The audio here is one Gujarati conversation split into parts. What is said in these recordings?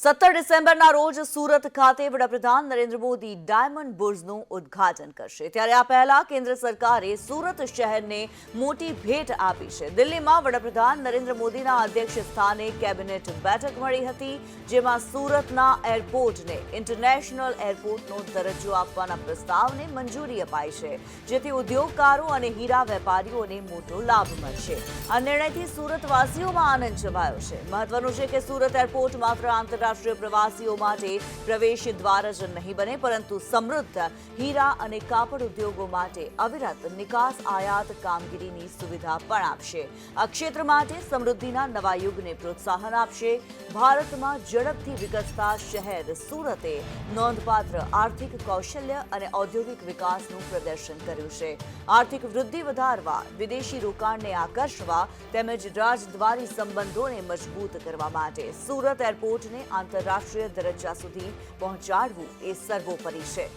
સત્તર ડિસેમ્બરના રોજ સુરત ખાતે વડાપ્રધાન નરેન્દ્ર મોદી ડાયમંડ બુર્ઝનું ઉદ્ઘાટન કરશે. ત્યારે આ પહેલા કેન્દ્ર સરકારે સુરત શહેરને મોટી ભેટ આપી છે. દિલ્હીમાં વડાપ્રધાન નરેન્દ્ર મોદીના અધ્યક્ષ સ્થાને કેબિનેટ બેઠક મળી હતી, જેમાં સુરતના એરપોર્ટને, ઇન્ટરનેશનલ એરપોર્ટનો દરજ્જો આપવાના પ્રસ્તાવને મંજૂરી અપાઈ છે, જેથી ઉદ્યોગકારો અને હીરા વેપારીઓને મોટો લાભ મળશે. આ નિર્ણયથી સુરતવાસીઓમાં આનંદ છવાયો છે. મહત્વનું છે કે સુરત એરપોર્ટ માત્ર આંતરરાષ્ટ્રીય પ્રવાસીઓ માટે પ્રવેશ દ્વાર જ નહીં બને, પરંતુ સમૃદ્ધ હીરા અને કાપડ ઉદ્યોગો માટે અવિરત નિકાસ આયાત કામગીરીની સુવિધા પણ આપશે. આ ક્ષેત્ર માટે સમૃદ્ધિના નવા યુગને પ્રોત્સાહન આપશે. ભારતમાં ઝડપથી વિકસતા શહેર સુરતે નોંધપાત્ર આર્થિક કૌશલ્ય અને ઔદ્યોગિક વિકાસનું પ્રદર્શન કર્યું છે. આર્થિક વૃદ્ધિ વધારવા, વિદેશી રોકાણને આકર્ષવા તેમજ રાજદ્વારી સંબંધોને મજબૂત કરવા માટે સુરત એરપોર્ટને આંતરરાષ્ટ્રીય દરજ્જા સુધી પહોંચાડવું એ સર્વોપરી છે.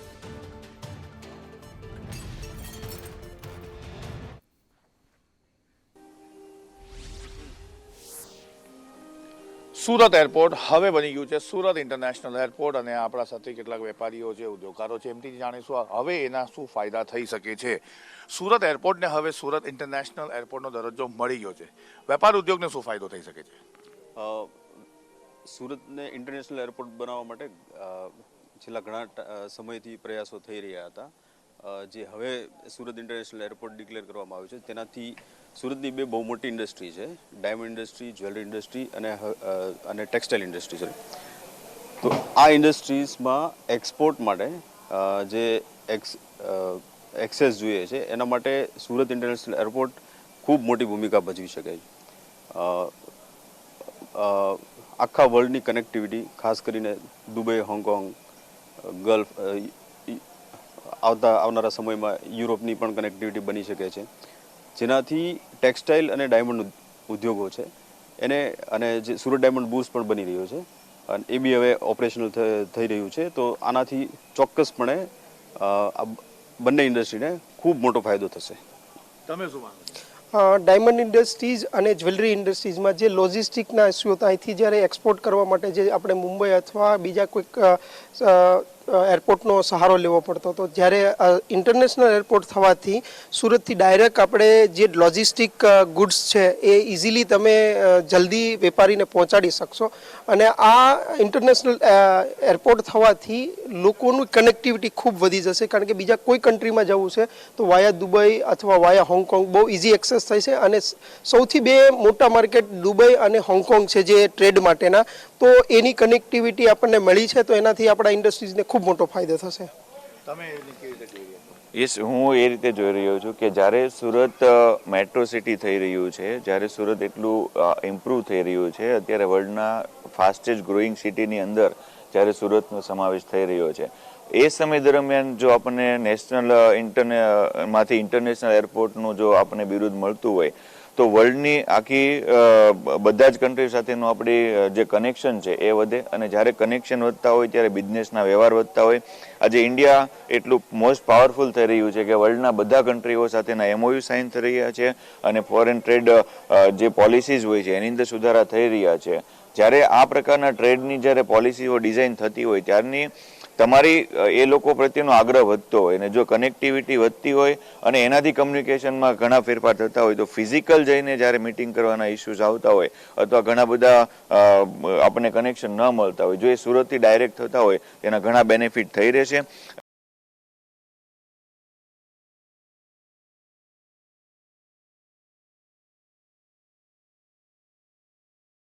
સુરત એરપોર્ટ હવે બની ગયું છે સુરત ઇન્ટરનેશનલ એરપોર્ટ અને આપણા સાથે કેટલાક વેપારીઓ છે ઉદ્યોગકારો છે એમથી જાણીશું હવે એના શું ફાયદા થઈ શકે છે. સુરત એરપોર્ટને હવે સુરત ઇન્ટરનેશનલ એરપોર્ટનો દરજ્જો મળી ગયો છે. વેપાર ઉદ્યોગને શું ફાયદો થઈ શકે છે? સુરતને ઇન્ટરનેશનલ એરપોર્ટ બનાવવા માટે છેલ્લા ઘણા સમયથી પ્રયાસો થઈ રહ્યા હતા. જે હવે સુરત ઇન્ટરનેશનલ એરપોર્ટ ડિક્લેર કરવામાં આવ્યું છે. તેનાથી સુરતની બે બહુ મોટી ઇન્ડસ્ટ્રી છે. ડાયમંડ ઇન્ડસ્ટ્રી જ્વેલરી ઇન્ડસ્ટ્રી અને અને ટેક્સટાઇલ ઇન્ડસ્ટ્રી છે તો આ ઇન્ડસ્ટ્રીઝમાં એક્સપોર્ટ માટે જે એક્સ એક્સેસ જોઈએ છે, એના માટે સુરત ઇન્ટરનેશનલ એરપોર્ટ ખૂબ મોટી ભૂમિકા ભજવી શકે છે. આખા વર્લ્ડની કનેક્ટિવિટી ખાસ કરીને દુબઈ, હોંગકોંગ, ગલ્ફ આવતા, આવનારા સમયમાં યુરોપની પણ કનેક્ટિવિટી બની શકે છે. જેનાથી ટેક્સટાઇલ અને ડાયમંડ ઉદ્યોગો છે. એને, અને જે સુરત ડાયમંડ બૂસ્ટ પણ બની રહ્યો છે. અને એ બી હવે ઓપરેશનલ થઈ રહ્યું છે. તો આનાથી ચોક્કસપણે બંને ઇન્ડસ્ટ્રીને ખૂબ મોટો ફાયદો થશે. તમે શું માનો ડાયમંડ ઇન્ડસ્ટ્રીઝ અને જ્વેલરી ઇન્ડસ્ટ્રીઝમાં જે લોજિસ્ટિકના ઇસ્યુ હતા અહીંથી જ્યારે એક્સપોર્ટ કરવા માટે જે આપણે મુંબઈ અથવા બીજા કોઈક એરપોર્ટનો સહારો લેવો પડતો હતો. જ્યારે ઇન્ટરનેશનલ એરપોર્ટ થવાથી સુરતથી ડાયરેક્ટ આપણે જે લોજિસ્ટિક ગુડ્સ છે એ ઇઝીલી તમે જલ્દી વેપારીને પહોંચાડી શકશો. અને આ ઇન્ટરનેશનલ એરપોર્ટ થવાથી લોકોનું કનેક્ટિવિટી ખૂબ વધી જશે. કારણ કે બીજા કોઈ કન્ટ્રીમાં જવું છે તો વાયા દુબઈ અથવા વાયા હોંગકોંગ બહુ ઇઝી એક્સેસ થઈ છે. અને સૌથી બે મોટા માર્કેટ દુબઈ અને હોંગકોંગ છે જે ટ્રેડ માટેના. તો એની કનેક્ટિવિટી આપણને મળી છે તો એનાથી આપણા ઇન્ડસ્ટ્રીઝને ખૂબ મોટો ફાયદો થશે. તમે એની કેવી રીતે યસ હું એ રીતે જોઈ રહ્યો છું કે જ્યારે સુરત મેટ્રો સિટી થઈ રહ્યું છે જ્યારે સુરત એટલું ઇમ્પ્રૂવ થઈ રહ્યું છે અત્યારે વર્લ્ડના ફાસ્ટેસ્ટ ગ્રોઈંગ સિટીની અંદર જ્યારે સુરતનો સમાવેશ થઈ રહ્યો છે. એ સમય દરમિયાન જો આપણને નેશનલ ઇન્ટરને માંથી ઇન્ટરનેશનલ એરપોર્ટનું જો આપણને બિરુદ મળતું હોય તો વર્લ્ડની આખી બધા જ કન્ટ્રી સાથેનું આપણી જે કનેક્શન છે એ વધે અને જ્યારે કનેક્શન વધતા હોય ત્યારે બિઝનેસના વ્યવહાર વધતા હોય. આજે ઇન્ડિયા એટલું મોસ્ટ પાવરફુલ થઈ રહ્યું છે કે વર્લ્ડના બધા કન્ટ્રીઓ સાથેના એમઓયુ સાઇન થઈ રહ્યા છે અને ફોરેન ટ્રેડ જે પોલિસીઝ હોય છે એની અંદર સુધારા થઈ રહ્યા છે. જ્યારે આ પ્રકારના ટ્રેડની જ્યારે પોલિસીઓ ડિઝાઇન થતી હોય ત્યારની તમારી એ લોકો પ્રત્યેનો આગ્રહ વધતો હોય અને જો કનેક્ટિવિટી વધતી હોય અને એનાથી કમ્યુનિકેશનમાં ઘણા ફેરફાર થતા હોય તો ફિઝિકલ જઈને જ્યારે મિટિંગ કરવાના ઇસ્યુઝ આવતા હોય અથવા ઘણા બધા આપણને કનેક્શન ન મળતા હોય, જો એ સુરતથી ડાયરેક્ટ થતા હોય, તેના ઘણા બેનિફિટ થઈ રહેશે.